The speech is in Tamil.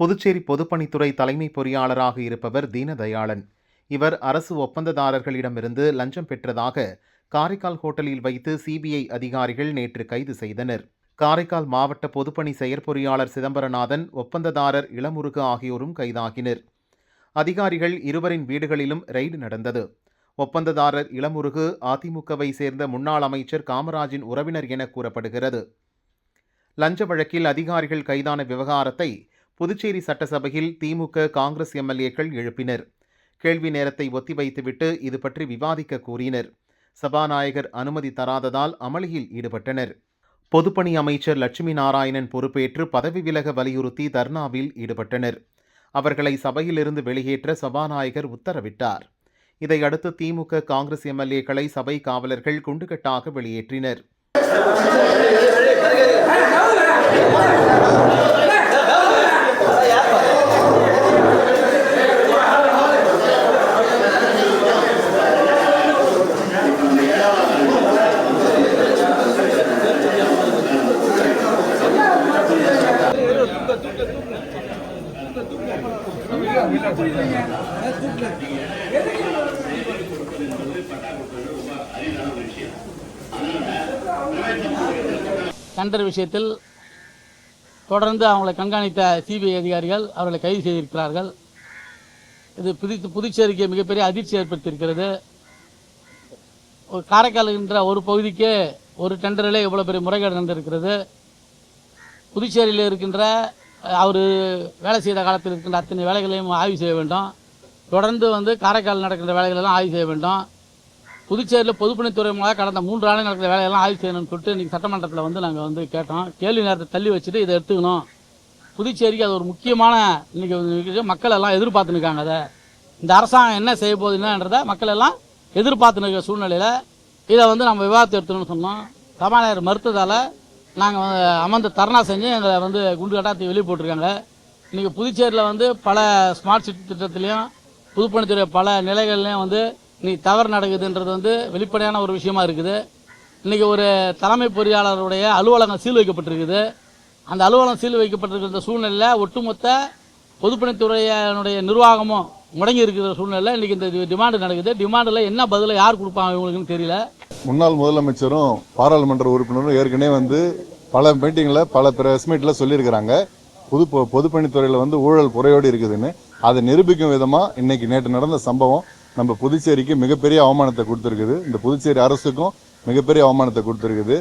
புதுச்சேரி பொதுப்பணித்துறை தலைமை பொறியாளராக இருப்பவர் தீனதயாளன். இவர் அரசு ஒப்பந்ததாரர்களிடமிருந்து லஞ்சம் பெற்றதாக காரைக்கால் ஹோட்டலில் வைத்து சிபிஐ அதிகாரிகள் நேற்று கைது செய்தனர். காரைக்கால் மாவட்ட பொதுப்பணி செயற்பொறியாளர் சிதம்பரநாதன் ஒப்பந்ததாரர் இளமுருகு ஆகியோரும் கைதாகினர். அதிகாரிகள் இருவரின் வீடுகளிலும் ரெய்டு நடந்தது. ஒப்பந்ததாரர் இளமுருகு அதிமுகவை சேர்ந்த முன்னாள் அமைச்சர் காமராஜின் உறவினர் என கூறப்படுகிறது. லஞ்ச வழக்கில் அதிகாரிகள் கைதான விவகாரத்தை புதுச்சேரி சட்டசபையில் திமுக காங்கிரஸ் எம்எல்ஏக்கள் எழுப்பினர். கேள்வி நேரத்தை ஒத்திவைத்துவிட்டு இது பற்றி விவாதிக்க கூறினர். சபாநாயகர் அனுமதி தராததால் அமளியில் ஈடுபட்டனர். பொதுப்பணி அமைச்சர் லட்சுமி நாராயணன் பொறுப்பேற்று பதவி விலக வலியுறுத்தி தர்ணாவில் ஈடுபட்டனர். அவர்களை சபையிலிருந்து வெளியேற்ற சபாநாயகர் உத்தரவிட்டார். இதையடுத்து திமுக காங்கிரஸ் எம்எல்ஏக்களை சபை காவலர்கள் குண்டுகட்டாக வெளியேற்றினர். டெண்டர் விஷயத்தில் தொடர்ந்து அவங்களை கண்காணித்த சிபிஐ அதிகாரிகள் அவர்களை கைது செய்திருக்கிறார்கள். இது புது புதுச்சேரிக்கு மிகப்பெரிய அதிர்ச்சி ஏற்படுத்தியிருக்கிறது. ஒரு காரைக்கால் என்ற ஒரு பகுதிக்கு ஒரு டெண்டரிலே இவ்வளோ பெரிய முறைகேடு நடந்திருக்கிறது. புதுச்சேரியில் இருக்கின்ற அவர் வேலை செய்த காலத்தில் இருக்கின்ற அத்தனை வேலைகளையும் ஆய்வு செய்ய வேண்டும். தொடர்ந்து வந்து காரைக்கால் நடக்கின்ற வேலைகளெல்லாம் ஆய்வு செய்ய வேண்டும். புதுச்சேரியில் பொதுப்பணித்துறை மூலம் கடந்த மூன்று ஆண்டு நடக்கிற வேலையெல்லாம் ஆய்வு செய்யணும்னு சொல்லிட்டு இன்றைக்கி சட்டமன்றத்தில் வந்து நாங்கள் வந்து கேட்டோம். கேள்வி நேரத்தை தள்ளி வச்சுட்டு இதை எடுத்துக்கணும். புதுச்சேரிக்கு அது ஒரு முக்கியமான இன்றைக்கி மக்கள் எல்லாம் எதிர்பார்த்துன்னு இருக்காங்க அதை. இந்த அரசாங்கம் என்ன செய்ய போகுதுன்றதை மக்கள் எல்லாம் எதிர்பார்த்துன்னு இருக்கிற சூழ்நிலையில் இதை வந்து நம்ம விவாதத்தை எடுத்துக்கணும்னு சொன்னோம். சபாநாயகர் மறுத்ததால் நாங்கள் அமர்ந்து தர்ணா செஞ்சு எங்களை வந்து குண்டு கட்டாத்தி வெளியே போட்டிருக்காங்க. இன்றைக்கி புதுச்சேரியில் வந்து பல ஸ்மார்ட் சிட்டி திட்டத்திலையும் புதுப்பணித்துறை பல நிலைகள்லையும் வந்து இன்றைக்கி தவறு நடக்குதுன்றது வந்து வெளிப்படையான ஒரு விஷயமா இருக்குது. இன்றைக்கி ஒரு தலைமை பொறியாளருடைய அலுவலகம் சீல் வைக்கப்பட்டிருக்குது. அந்த அலுவலகம் சீல் வைக்கப்பட்டிருக்கிற சூழ்நிலையில் ஒட்டுமொத்த பொதுப்பணித்துறையினுடைய நிர்வாகமும் முடங்கி இருக்கிற சூழ்நிலையில் இன்றைக்கி இந்த டிமாண்டு நடக்குது. டிமாண்டில் என்ன பதிலை யார் கொடுப்பாங்க இவங்களுக்குன்னு தெரியல. முன்னாள் முதலமைச்சரும் பாராளுமன்ற உறுப்பினரும் ஏற்கனவே வந்து பல மீட்டிங்கில் பல பிரஸ் மீட்டில் சொல்லியிருக்கிறாங்க. பொது பொதுப்பணித்துறையில் வந்து ஊழல் குறையோடு இருக்குதுன்னு. அதை நிரூபிக்கும் விதமாக இன்னைக்கு நேற்று நடந்த சம்பவம் நம்ம புதுச்சேரிக்கு மிகப்பெரிய அவமானத்தை கொடுத்துருக்குது. இந்த புதுச்சேரி அரசுக்கும் மிகப்பெரிய அவமானத்தை கொடுத்துருக்குது.